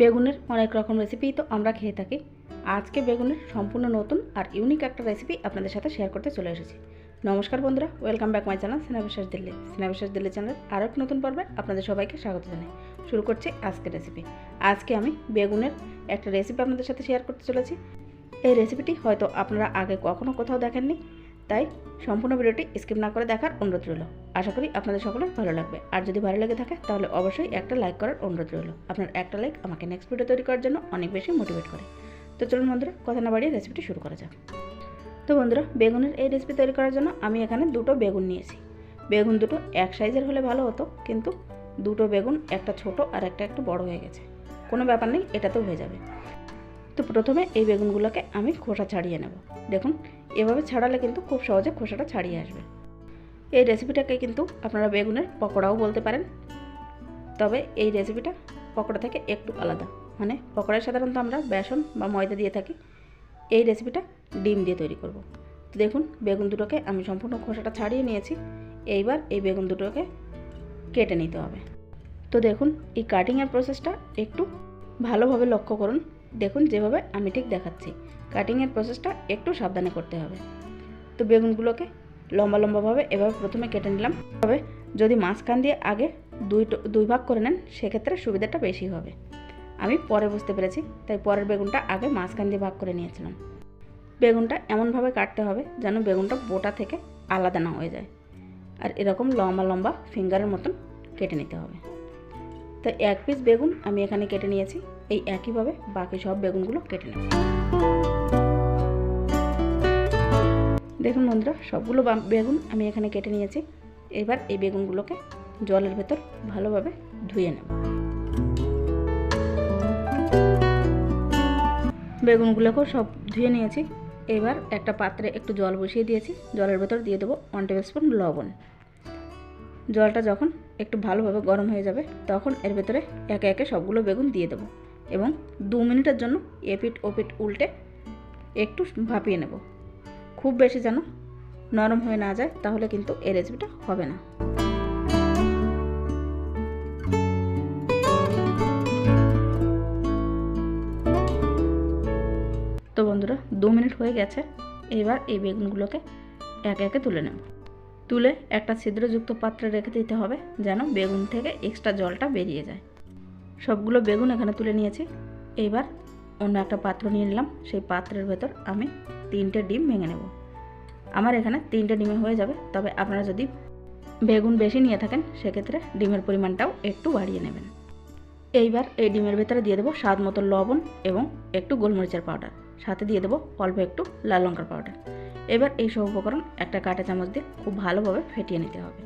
বেগুনের অনেক রকম রেসিপি তো আমরা খেয়ে থাকি। আজকে বেগুনের সম্পূর্ণ নতুন আর ইউনিক একটা রেসিপি আপনাদের সাথে শেয়ার করতে চলে এসেছি। নমস্কার বন্ধুরা welcome back my channel Cinebiswas Delhi Cinebiswas Delhi channel আরও এক নতুন পর্বে আপনাদের সবাইকে স্বাগত জানাই। শুরু করছি আজকের রেসিপি আজকে আমি বেগুনের একটা রেসিপি আপনাদের সাথে শেয়ার করতে চলেছি। এই রেসিপিটি হয়তো আপনারা আগে কখনো কোথাও দেখেননি। তাই সম্পূর্ণ ভিডিওটি স্কিপ না করে দেখার অনুরোধ রইল। আশা করি আপনাদের সকলের ভালো লাগবে। আর যদি ভালো লেগে থাকে, তাহলে অবশ্যই একটা লাইক করার অনুরোধ রইল। আপনার একটা লাইক আমাকে নেক্সট ভিডিও তৈরি করার জন্য অনেক বেশি মোটিভেট করে। তো চলুন বন্ধুরা, কথা না বাড়িয়ে রেসিপিটি শুরু করা যাক। তো বন্ধুরা, বেগুনের এই রেসিপি তৈরি করার জন্য আমি এখানে দুটো বেগুন নিয়েছি। বেগুন দুটো এক সাইজের হলে ভালো হতো, কিন্তু দুটো বেগুন একটা ছোট আর একটা একটু বড় হয়ে গেছে। কোনো ব্যাপার নেই, এটাতেও হয়ে যাবে। তো প্রথমে এই বেগুনগুলোকে আমি খোসা ছাড়িয়ে নেব। দেখুন এভাবে ছাড়ালে কিন্তু খুব সহজে খোসাটা ছাড়িয়ে আসবে। এই রেসিপিটাকে কিন্তু আপনারা বেগুনের পকোড়াও বলতে পারেন। তবে এই রেসিপিটা পকোড়া থেকে একটু আলাদা। মানে পকোড়ায় সাধারণত আমরা বেসন বা ময়দা দিয়ে থাকি। এই রেসিপিটা ডিম দিয়ে তৈরি করব। তো দেখুন, বেগুন দুটোকে আমি সম্পূর্ণ খোসাটা ছাড়িয়ে নিয়েছি। এইবার এই বেগুন দুটোকে কেটে নিতে হবে। তো দেখুন, এই কাটিংয়ের প্রসেসটা একটু ভালোভাবে লক্ষ্য করুন। দেখুন, যেভাবে আমি ঠিক দেখাচ্ছি। কাটিংয়ের প্রসেসটা একটু সাবধানে করতে হবে। তো বেগুনগুলোকে লম্বা লম্বাভাবে এভাবে প্রথমে কেটে নিলাম। তবে যদি মাঝখান দিয়ে আগে দুই দুই ভাগ করে নেন, সেক্ষেত্রে সুবিধাটা বেশি হবে। আমি পরে বুঝতে পেরেছি, তাই পরের বেগুনটা আগে মাঝখান দিয়ে ভাগ করে নিয়েছিলাম। বেগুনটা এমনভাবে কাটতে হবে যেন বেগুনটা বোটা থেকে আলাদা না হয়ে যায়। আর এরকম লম্বা লম্বা ফিঙ্গারের মতন কেটে নিতে হবে। তো এক পিস বেগুন আমি এখানে কেটে নিয়েছি। এই একইভাবে বাকি সব বেগুনগুলো কেটে নেব। দেখুন বন্ধুরা, সবগুলো বেগুন আমি এখানে কেটে নিয়েছি। এবার এই বেগুনগুলোকে জলের ভেতর ভালোভাবে ধুয়ে নেব। বেগুনগুলোকেও সব ধুয়ে নিয়েছি। এবার একটা পাত্রে একটু জল বসিয়ে দিয়েছি। জলের ভেতর দিয়ে দেবো ওয়ান টেবিল স্পুন লবণ। জলটা যখন একটু ভালোভাবে গরম হয়ে যাবে, তখন এর ভেতরে একে একে সবগুলো বেগুন দিয়ে দেবো এবং দু মিনিটের জন্য এপিট ওপিট উল্টে একটু ভাপিয়ে নেব। খুব বেশি যেন নরম হয়ে না যায়, তাহলে কিন্তু এই রেসিপিটা হবে না। তো বন্ধুরা, দু মিনিট হয়ে গেছে, এবার এই বেগুনগুলোকে একে একে তুলে নেব। তুলে একটা ছিদ্রযুক্ত পাত্রে রেখে দিতে হবে যেন বেগুন থেকে এক্সট্রা জলটা বেরিয়ে যায়। সবগুলো বেগুন এখানে তুলে নিয়েছি। এইবার অন্য একটা পাত্র নিয়ে নিলাম। সেই পাত্রের ভেতর আমি তিনটে ডিম ভেঙে নেব। আমার এখানে তিনটে ডিমে হয়ে যাবে। তবে আপনারা যদি বেগুন বেশি নিয়ে থাকেন, সেক্ষেত্রে ডিমের পরিমাণটাও একটু বাড়িয়ে নেবেন। এইবার এই ডিমের ভেতরে দিয়ে দেবো স্বাদ মতো লবণ এবং একটু গোলমরিচের পাউডার। সাথে দিয়ে দেবো অল্প একটু লাল লঙ্কার পাউডার। এবার এই সব উপকরণ একটা কাঁটা চামচ দিয়ে খুব ভালোভাবে ফেটিয়ে নিতে হবে।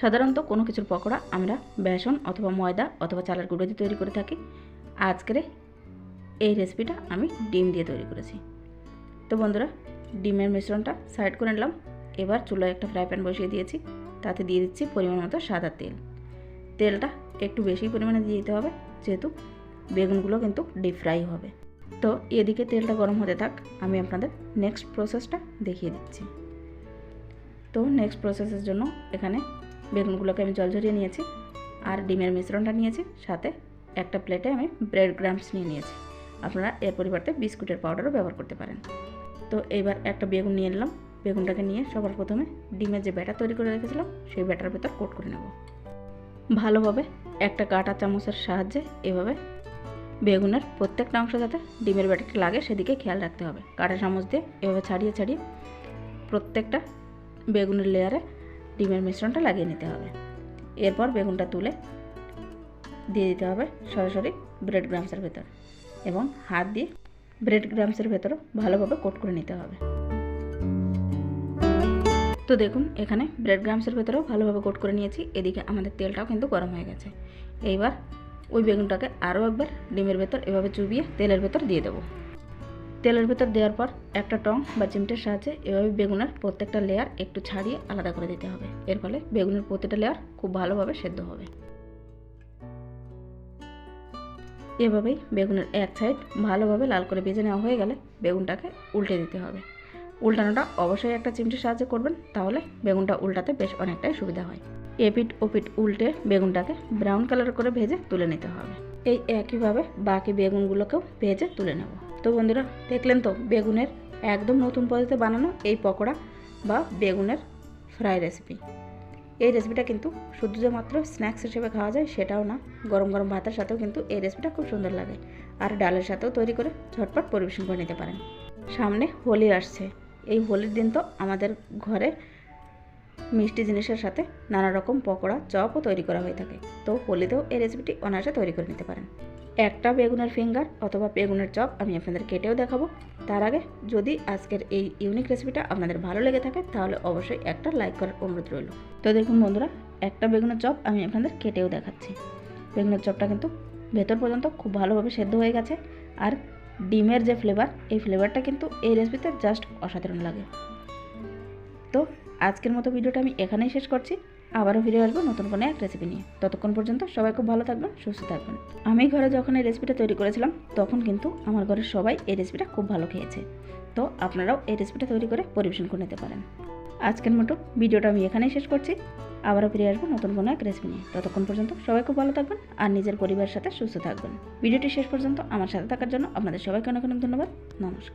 সাধারণত কোনো কিছুর পকোড়া আমরা বেসন অথবা ময়দা অথবা চালের গুঁড়ো দিয়ে তৈরি করে থাকি। আজকের এই রেসিপিটা আমি ডিম দিয়ে তৈরি করেছি। তো বন্ধুরা, ডিমের মিশ্রণটা সাইড করে নিলাম। এবার চুলায় একটা ফ্রাই প্যান বসিয়ে দিয়েছি। তাতে দিয়ে দিচ্ছি পরিমাণ মতো সাদা তেল। তেলটা একটু বেশি পরিমাণে দিয়ে দিতে হবে, যেহেতু বেগুনগুলো কিন্তু ডিপ ফ্রাই হবে। তো এদিকে তেলটা গরম হতে থাক, আমি আপনাদের নেক্সট প্রসেসটা দেখিয়ে দিচ্ছি। তো নেক্সট প্রসেসের জন্য এখানে বেগুনগুলোকে আমি জল ঝরিয়ে নিয়েছি, আর ডিমের মিশ্রণটা নিয়েছি, সাথে একটা প্লেটে আমি ব্রেড গ্রামস নিয়ে নিয়েছি। আপনারা এর পরিবর্তে বিস্কুটের পাউডারও ব্যবহার করতে পারেন। তো এইবার একটা বেগুন নিয়ে নিলাম। বেগুনটাকে নিয়ে সবার প্রথমে ডিমের যে ব্যাটার তৈরি করে রেখেছিলাম, সেই ব্যাটার ভেতর কোট করে নেব। ভালোভাবে একটা কাঁটা চামচের সাহায্যে এভাবে বেগুনের প্রত্যেকটা অংশ যাতে ডিমের ব্যাটারটা লাগে সেদিকে খেয়াল রাখতে হবে। কাঁটা চামচ দিয়ে এভাবে ছাড়িয়ে ছাড়িয়ে প্রত্যেকটা বেগুনের লেয়ারে ডিমের মিশ্রণটা লাগিয়ে নিতে হবে। এরপর বেগুনটা তুলে দিয়ে দিতে হবে সরাসরি ব্রেড গ্রামসের ভেতর এবং হাত দিয়ে ব্রেড গ্রামসের ভেতরও ভালোভাবে কোট করে নিতে হবে। তো দেখুন, এখানে ব্রেড গ্রামসের ভেতরেও ভালোভাবে কোট করে নিয়েছি, এদিকে আমাদের তেলটাও কিন্তু গরম হয়ে গেছে। এইবার ওই বেগুনটাকে আরও একবার ডিমের ভেতর এভাবে চুবিয়ে তেলের ভেতর দিয়ে দেবো। তেলের ভেতর দেওয়ার পর একটা টং বা চিমটের সাহায্যে এভাবে বেগুনের প্রত্যেকটা লেয়ার একটু ছাড়িয়ে আলাদা করে দিতে হবে। এর ফলে বেগুনের প্রতিটা লেয়ার খুব ভালোভাবে সেদ্ধ হবে। এভাবেই বেগুনের এক সাইড ভালোভাবে লাল করে ভেজে নেওয়া হয়ে গেলে বেগুনটাকে উল্টে দিতে হবে। উল্টানোটা অবশ্যই একটা চিমটির সাহায্যে করবেন, তাহলে বেগুনটা উল্টাতে বেশ অনেকটাই সুবিধা হয়। এপিট ওপিট উল্টে বেগুনটাকে ব্রাউন কালার করে ভেজে তুলে নিতে হবে। এই একইভাবে বাকি বেগুনগুলোকেও ভেজে তুলে নেব। তো বন্ধুরা, দেখলেন তো, বেগুনের একদম নতুন পদ্ধতিতে বানানো এই পকোড়া বা বেগুনের ফ্রাই রেসিপি। এই রেসিপিটা কিন্তু শুধু যে মাত্র স্ন্যাক্স হিসেবে খাওয়া যায়, সেটাও না। গরম গরম ভাতের সাথেও কিন্তু এই রেসিপিটা খুব সুন্দর লাগে। আর ডালের সাথেও তৈরি করে ঝটপট পরিবেশন করে নিতে পারেন। সামনে হোলি আসছে। এই হোলির দিন তো আমাদের ঘরে মিষ্টি জিনিসের সাথে নানা রকম পকোড়া, চপও তৈরি করা হয়ে থাকে। তো হোলিতেও এই রেসিপিটি অনায়াসে তৈরি করে নিতে পারেন। একটা বেগুনের ফিঙ্গার অথবা বেগুনের চপ আমি আপনাদের কেটেও দেখাবো। তার আগে যদি আজকের এই ইউনিক রেসিপিটা আপনাদের ভালো লেগে থাকে, তাহলে অবশ্যই একটা লাইক করার অনুরোধ রইল। তো দেখুন বন্ধুরা, একটা বেগুনের চপ আমি আপনাদের কেটেও দেখাচ্ছি। বেগুনের চপটা কিন্তু ভেতর পর্যন্ত খুব ভালোভাবে সেদ্ধ হয়ে গেছে। আর ডিমের যে ফ্লেভার এই ফ্লেভারটা কিন্তু এই রেসিপিতে জাস্ট অসাধারণ লাগে। তো আজকের মতো ভিডিওটা আমি এখানেই শেষ করছি। আবারও ফিরে আসব নতুন কোনো এক রেসিপি নিয়ে। ততক্ষণ পর্যন্ত সবাই খুব ভালো থাকবেন, সুস্থ থাকবেন। আমি ঘরে যখন এই রেসিপিটা তৈরি করেছিলাম, তখন কিন্তু আমার ঘরের সবাই এই রেসিপিটা খুব ভালো খেয়েছে। তো আপনারাও এই রেসিপিটা তৈরি করে পরিবেশন করে নিতে পারেন। আজকের মতো ভিডিওটা আমি এখানেই শেষ করছি। আবারও ফিরে আসব নতুন কোনো এক রেসিপি নিয়ে। ততক্ষণ পর্যন্ত সবাই খুব ভালো থাকবেন আর নিজের পরিবারের সাথে সুস্থ থাকবেন। ভিডিওটি শেষ পর্যন্ত আমার সাথে থাকার জন্য আপনাদের সবাইকে অনেক অনেক ধন্যবাদ। নমস্কার।